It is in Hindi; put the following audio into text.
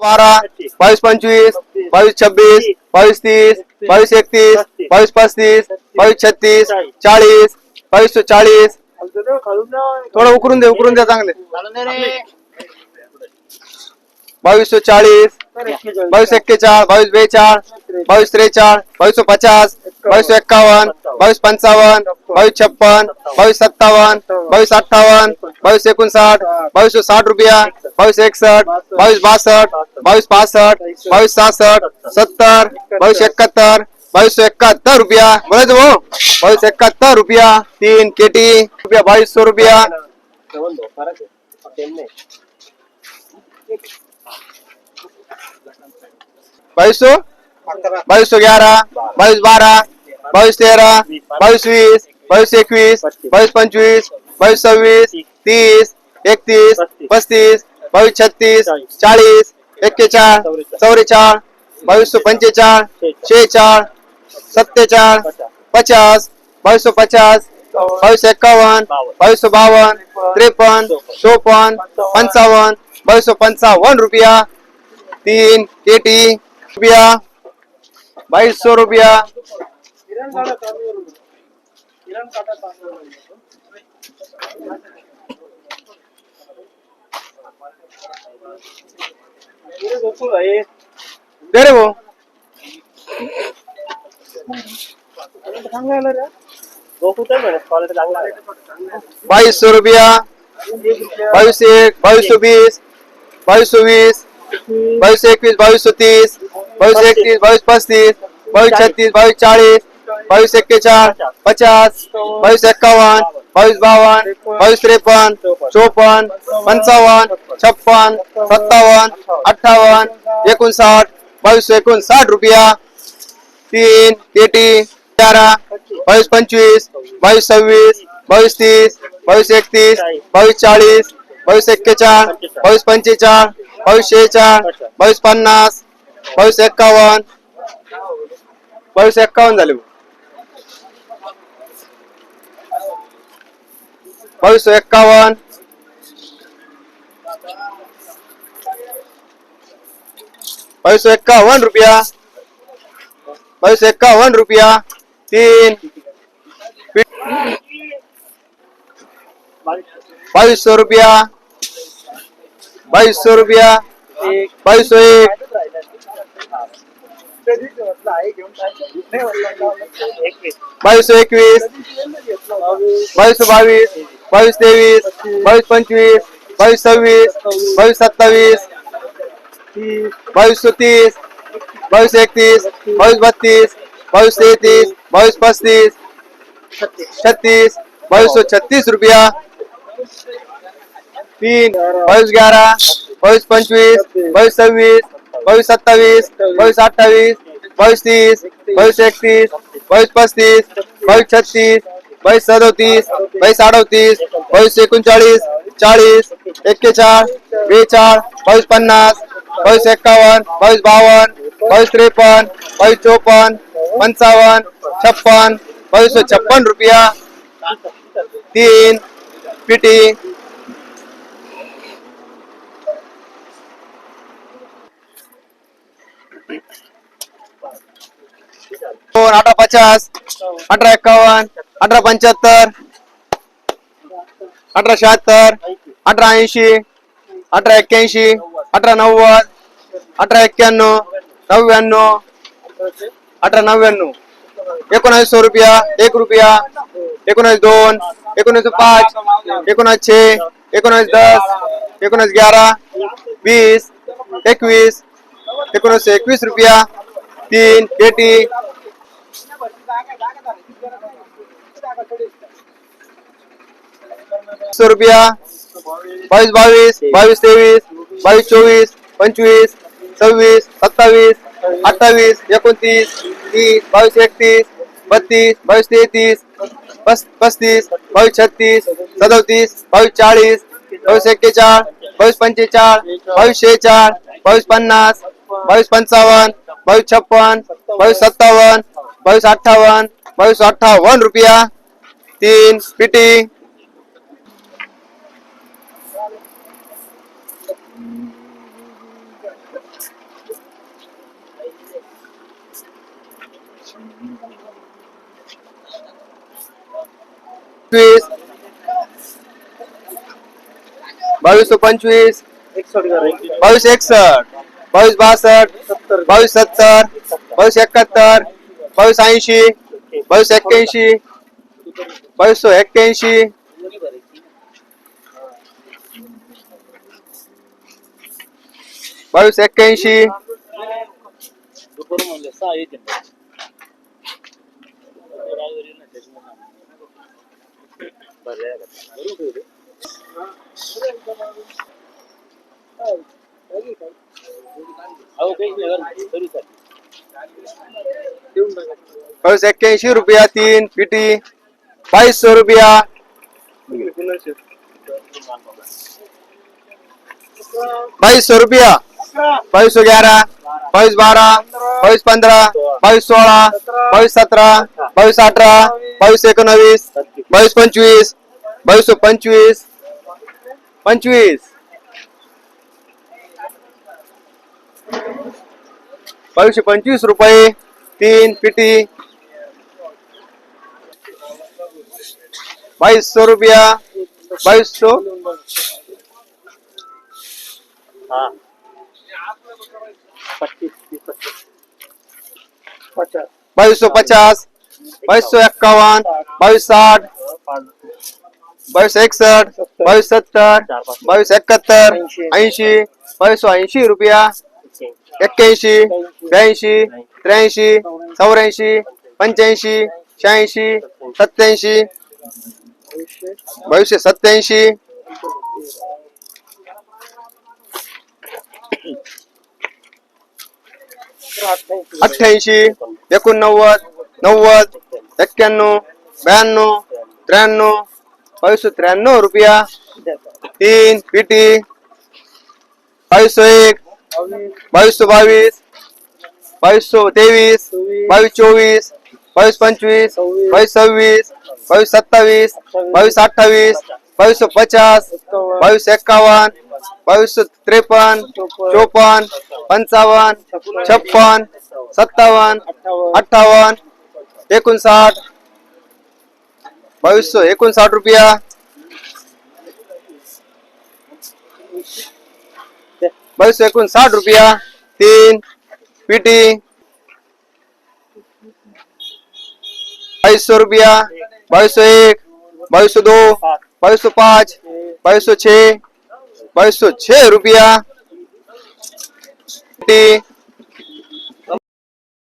बारा बाईस पंचवीस बाईस छब्बीस बाईस तीस बावीस एकतीस बावीस पस्तीस बावीस छत्तीस। चाळीस। बावीस चाळीस। थोडं उकरून दे उकरून द्या चांगले. बावीस चाळीस बावीस एक्केचाळ बावीस बेचाळ बावीस त्रेचाळ बावीस पचास बावीस एक्कावन्न बावीस पंचावन्न बावीस छप्पन बावीस सत्तावन्न बावीस अठ्ठावन्न बावीस एकोणसाठ बावीस साठ रुपया बावीस एकसष्ट बावीस बासष्ट बावीस पासष्ट बावीस सहासष्ट सत्तर बावीस एकाहत्तर बावीस एकाहत्तर रुपया. बोलायचं भाऊ बावीस एकाहत्तर रुपया, तीन केटी, रुपया बावीस सौ रुपया. बाईस सौ बाईस सौ ग्यारह, बाईस बारह, बाईस तेरह, बाईस वीस, बाईस एकवीस, बाईस पंचवीस, बाईस सव्वीस, तीस, एकतीस, पस्तीस बावीस छत्तीस चाळीस. एक्केचाळ चौवेचाळ बावीस सौ पंचेचाळ शेचाळ सत्तेचाळ पचास. बावीस सौ पचास बावीस एक्कावन्न बावीस सौ बावन्न त्रेपन्न. चोपन्न. पंचावन्न बावीस सौ पंचावन्न रुपया तीन केटी रुपया बाईस सौ रुपया. दे भाऊ बाईस रुपया। बाईस एक, बाईस बीस बाईस बीस, बाईस एकवीस बावीस सौ तीस बावीस एकतीस बावीस पस्तीस बावीस छत्तीस बावीस चाळीस बावीस एक्केचाळ पचास बावीस एक्कावन्न बावीस बावन्न बावीस त्रेपन्न चोपन्न पंचावन्न छप्पन सत्तावन्न अठ्ठावन्न एकोणसाठ बावीस एकोणसाठ रुपया. तीन एटी तेरा बावीस पंचवीस बावीस सव्वीस बावीस तीस बावीस एकतीस बावीस चाळीस बावीस एक्केचाळ बावीस पंचेचाळ बावीस शेचाळ बावीस पन्नास बावीस एक्कावन्न बावीस एक्कावन्न झाले बावीस एक्कावन्न बावीस एक्कावन्न रुपया बावीस एक्कावन्न रुपया तीन बाईस सौ रुपया बाईस सौ रुपया बाईस सौ एक बावीस सौ एकवीस बावीस सौ बावीस बावीस तेवीस बावीस पंचवीस बावीस सव्वीस बावीस सत्तावीस बावीस तीस बावीस एकतीस बावीस बत्तीस बावीस तेहतीस बावीस पस्तीस छत्तीस बावीस सौ छत्तीस रुपया तीन बावीस ग्यारह बावीस पंचवीस बावीस सव्वीस बावीस सत्तावीस बावीस अठ्ठावीस बावीस तीस बावीस एकतीस बावीस पस्तीस बावीस छत्तीस बावीस सदोतीस बावीस अडतीस बावीस एकोणचाळीस चाळीस एक्केचाळ बेचाळ बावीस पन्नास बावीस एक्कावन्न बावीस बावन्न बावीस त्रेपन्न बावीस चोपन्न पंचावन्न छप्पन बावीस छप्पन रुपया. तीन पिटी. दोन अठरा पचास अठरा एक्कावन्न अठरा पंच्याहत्तर अठरा शहात्तर अठरा ऐंशी अठरा एक्क्याऐंशी अठरा नव्वद अठरा एक्क्याण्णव नव्याण्णव अठरा नव्याण्णव. एकोणावीस सौ रुपया एक रुपया एकोणावीस दोन एकोणावीस पाच एकोणावीस छे एकोणावीस दस एकोणावीस ग्यारह वीस एकवीस एकोणीसशे एकवीस रुपया तीन एटी सौ रुपया बावीस बावीस बावीस तेवीस बावीस चोवीस पंचवीस, सव्वीस, सत्तावीस, अठ्ठावीस, एकोणतीस, तीस, बावीस एकतीस, बत्तीस, बावीस तेहतीस, पस, पस्तीस, बावीस छत्तीस, सदोतीस, बावीस चाळीस, बावीस एक्केचाळ, बावीस पंचेचाळ, बावीस शेचाळ बावीस पन्नास, बावीस पंचावन्न, बावीस छप्पन, बावीस सत्तावन्न, बावीस अठ्ठावन्न बावीस अठ्ठावन्न रुपया, तीन पिटी वीस बावीस पंचवीस. बावीस एकसठ बावीस बासष्ट. बावीस सत्तर. बावीस एकाहत्तर. बावीस ऐंशी. बावीस एक्क्याऐंशी. बावीस एक्क्याऐंशी. बावीस एक्क्याऐंशी. बावीस एक्क्याऐंशी रुपया, तीन पिटी, बाईस सौ रुपया। बाईस सौ रुपया, बाईस सौ ग्यारह, बाईस बारह, बाईस पंद्रह, बाईस सोलह, बाईस सत्रह, बाईस अठारह, बाईस एकोणावीस बावीस पंचवीस बावीस पंचवीस पंचवीस. बावीसशे पंचवीस रुपये तीन पिटी. बाईस सौ रुपया बाईस सौ बाईस सौ पचास बाईस सौ इक्यावन बाईस साठ. बावीस एकसठ बावीस सत्तर बावीस एकाहत्तर, ऐंशी बावीस ऐंशी रुपया एक्क्याऐंशी ब्याऐंशी, त्र्याऐंशी, चौऱ्याऐंशी, पंच्याऐंशी, शहाऐंशी, सत्याऐंशी, बावीसशे सत्याऐंशी. अठ्ठ्याऐंशी, एकोणनव्वद, नव्वद एक्क्याण्णव ब्याण्णव, त्र्याण्णव बाईस त्र्याण्णव रुपया. तीन पीटी. बाईस सौ एक. बाईस बावीस. बाईस तेवीस. बावीस चोवीस. बावीस पंचवीस. बावीस सव्वीस. बावीस सत्तावीस. बावीस अठ्ठावीस. बाईस सौ पचास. बावीस एक्कावन बाईस त्रेपन्न. चोपन्न. पंचावन्न. छप्पन सत्तावन्न. अठ्ठावन्न. एकोणसाठ. બાવીસો એકુણ સાઠ રૂપિયા. બાવીસો એકુણ સાઠ રૂપિયા. તીન, પીટી. બાવીસો રૂપિયા. બાવીસો એક, બાવીસો દો, બાવીસો પાંચ, બાવીસો છે બાવીસો છે રૂપિયા. પીટી.